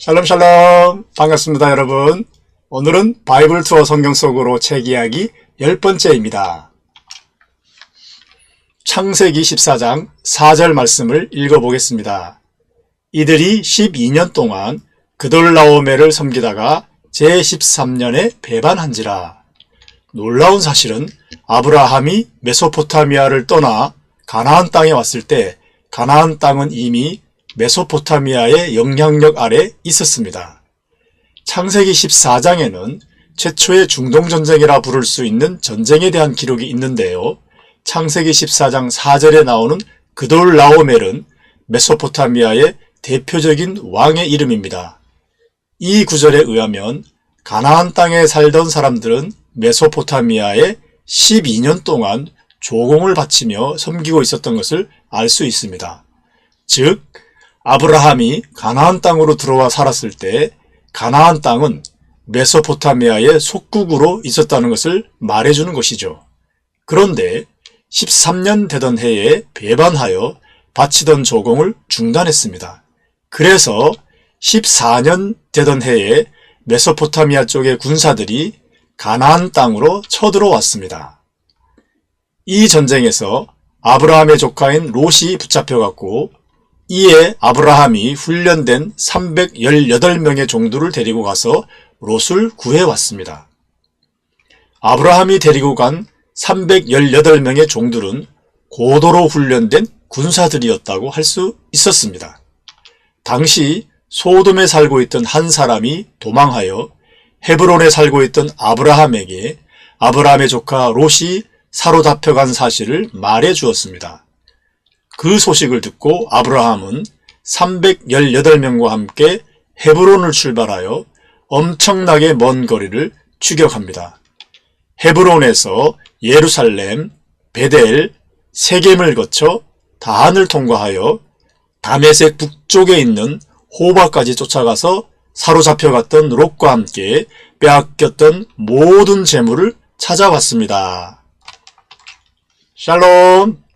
샬롬 샬롬. 반갑습니다 여러분. 오늘은 바이블 투어 성경 속으로 책 이야기 열 번째입니다. 창세기 14장 4절 말씀을 읽어보겠습니다. 이들이 12년 동안 그돌라오메를 섬기다가 제13년에 배반한지라. 놀라운 사실은 아브라함이 메소포타미아를 떠나 가나안 땅에 왔을 때 가나안 땅은 이미 메소포타미아의 영향력 아래 있었습니다. 창세기 14장에는 최초의 중동전쟁이라 부를 수 있는 전쟁에 대한 기록이 있는데요. 창세기 14장 4절에 나오는 그돌 라오멜은 메소포타미아의 대표적인 왕의 이름입니다. 이 구절에 의하면 가나안 땅에 살던 사람들은 메소포타미아에 12년 동안 조공을 바치며 섬기고 있었던 것을 알 수 있습니다. 즉 아브라함이 가나안 땅으로 들어와 살았을 때 가나안 땅은 메소포타미아의 속국으로 있었다는 것을 말해주는 것이죠. 그런데 13년 되던 해에 배반하여 바치던 조공을 중단했습니다. 그래서 14년 되던 해에 메소포타미아 쪽의 군사들이 가나안 땅으로 쳐들어왔습니다. 이 전쟁에서 아브라함의 조카인 롯이 붙잡혀갔고 이에 아브라함이 훈련된 318명의 종들을 데리고 가서 롯을 구해왔습니다. 아브라함이 데리고 간 318명의 종들은 고도로 훈련된 군사들이었다고 할 수 있었습니다. 당시 소돔에 살고 있던 한 사람이 도망하여 헤브론에 살고 있던 아브라함에게 아브라함의 조카 롯이 사로잡혀간 사실을 말해 주었습니다. 그 소식을 듣고 아브라함은 318명과 함께 헤브론을 출발하여 엄청나게 먼 거리를 추격합니다. 헤브론에서 예루살렘, 베델, 세겜을 거쳐 다한을 통과하여 다메섹 북쪽에 있는 호바까지 쫓아가서 사로잡혀갔던 롯과 함께 빼앗겼던 모든 재물을 찾아왔습니다. 샬롬!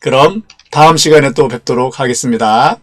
그럼 다음 시간에 또 뵙도록 하겠습니다.